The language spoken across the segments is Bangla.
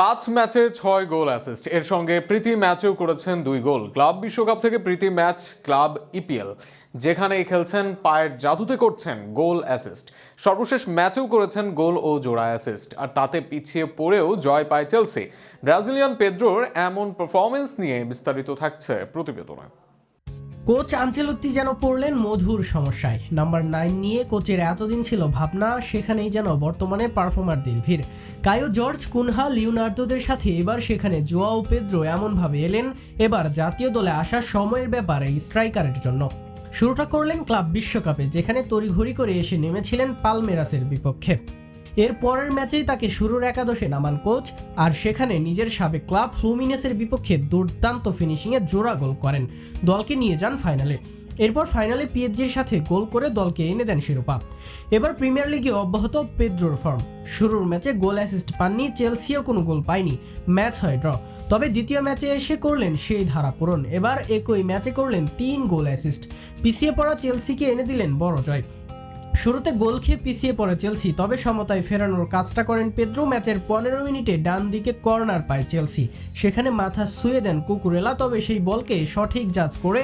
পাঁচ ম্যাচে ছয় গোল অ্যাসিস্ট এর সঙ্গে প্রীতি ম্যাচেও করেছেন দুই গোল। ক্লাব বিশ্বকাপ থেকে প্রীতি ম্যাচ, ক্লাব ইপিএল যেখানেই খেলছেন, পায়ের জাদুতে করছেন গোল অ্যাসিস্ট সর্বশেষ ম্যাচেও করেছেন গোল ও জোড়া অ্যাসিস্ট আর তাতে পিছিয়ে পড়েও জয় পায় চেলসি ব্রাজিলিয়ান পেদ্রোর এমন পারফরমেন্স নিয়ে বিস্তারিত থাকছে প্রতিবেদনে। কোচ আঞ্চেলত্তি যেন পড়লেন মধুর সমস্যায়। নাম্বার নাইন নিয়ে কোচের এতদিন ছিল ভাবনা, সেখানেই যেন বর্তমানে পারফর্মারদের ভিড়। কায়ো জর্জ, কুনহা, লিওনার্দোদের সাথে এবার সেখানে জোয়াও পেদ্রো এমনভাবে এলেন, এবার জাতীয় দলে আসা সময়ের ব্যাপারে স্ট্রাইকারের জন্য। শুরুটা করলেন ক্লাব বিশ্বকাপে, যেখানে তড়িঘড়ি করে এসে নেমেছিলেন পালমেরাসের বিপক্ষে। এর পরের ম্যাচেই তাকে শুরুর একাদশে নামান কোচ আর সেখানে নিজের সাবেক ক্লাব ফ্লুমিনেসের বিপক্ষে দুর্দান্ত ফিনিশিংয়ে জোড়া গোল করেন। দলকে নিয়ে যান ফাইনালে এরপর ফাইনালে পিএইচজির সাথে গোল করে দলকে এনে দেন শিরোপা। এবার প্রিমিয়ার লিগে অব্যাহত পেদ্রোর ফর্ম শুরুর ম্যাচে গোল অ্যাসিস্ট পাননি চেলসিও কোনো গোল পায়নি। ম্যাচ হয় ড্র তবে দ্বিতীয় ম্যাচে এসে করলেন সেই ধারা পূরণ। এবার একই ম্যাচে করলেন তিন গোল অ্যাসিস্ট পিছিয়ে পড়া চেলসিকে এনে দিলেন বড় জয়। শুরুতে গোল খেয়ে পিছিয়ে পড়ে চেলসি, তবে সমতায় ফেরানোর কাজটা করেন পেদ্রো। ম্যাচের পনেরো মিনিটে ডান দিকে কর্নার পায় চেলসি। সেখানে মাথা শুয়ে দেন কুকুরেলা, তবে সেই বলকে সঠিক জাজ করে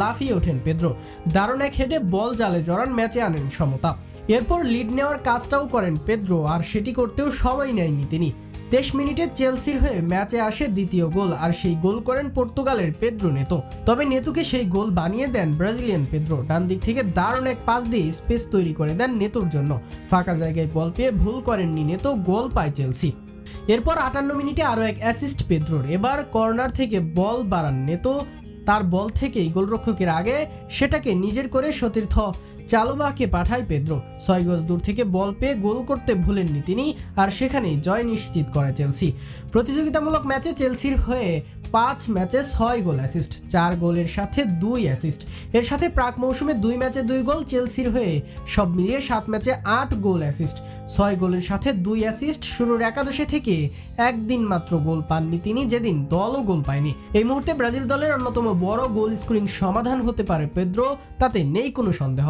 লাফিয়ে ওঠেন পেদ্রো। দারুণ এক হেডে বল জালে জড়ান, ম্যাচে আনেন সমতা। এরপর লিড নেওয়ার কাজটাও করেন পেদ্রো, আর সেটি করতেও সময় নেয়নি তিনি। তেইশ মিনিটে চেলসির হয়ে ম্যাচে আসে দ্বিতীয় গোল, আর সেই গোল করেন পর্তুগালের পেদ্রো নেতো। তবে নেতুকে সেই গোল বানিয়ে দেন ব্রাজিলিয়ান পেদ্রো। ডান দিক থেকে দারুণ এক পাস দিয়ে স্পেস তৈরি করে দেন নেতুর জন্য। ফাঁকা জায়গায় বল পেয়ে ভুল করেননি নেতো, গোল পায় চেলসি। এরপর আটান্ন মিনিটে আরও এক অ্যাসিস্ট পেদ্রোর। এবার কর্নার থেকে বল বাড়ান নেতো তার বল থেকেই গোলরক্ষকের আগে সেটাকে নিজের করে সতীর্থ চালোবাকে পাঠায় পেদ্রো। ছয় গজ দূর থেকে বল পেয়ে গোল করতে ভুলেননি তিনি, আর সেখানেই জয় নিশ্চিত করে চেলসি। প্রতিযোগিতামূলক ম্যাচে চেলসির হয়ে পাঁচ ম্যাচে ছয় গোল অ্যাসিস্ট চার গোলের সাথে দুই অ্যাসিস্ট এর সাথে প্রাক মৌসুমে দুই ম্যাচে দুই গোল চেলসির হয়ে সব মিলিয়ে সাত ম্যাচে আট গোল অ্যাসিস্ট ছয় গোলের সাথে দুই অ্যাসিস্ট শুরুর একাদশে থেকে একদিন মাত্র গোল পাননি তিনি, যেদিন দলও গোল পায়নি। এই মুহূর্তে ব্রাজিল দলের অন্যতম বড় গোল স্কোরিং সমাধান হতে পারে পেদ্রো, তাতে নেই কোনো সন্দেহ।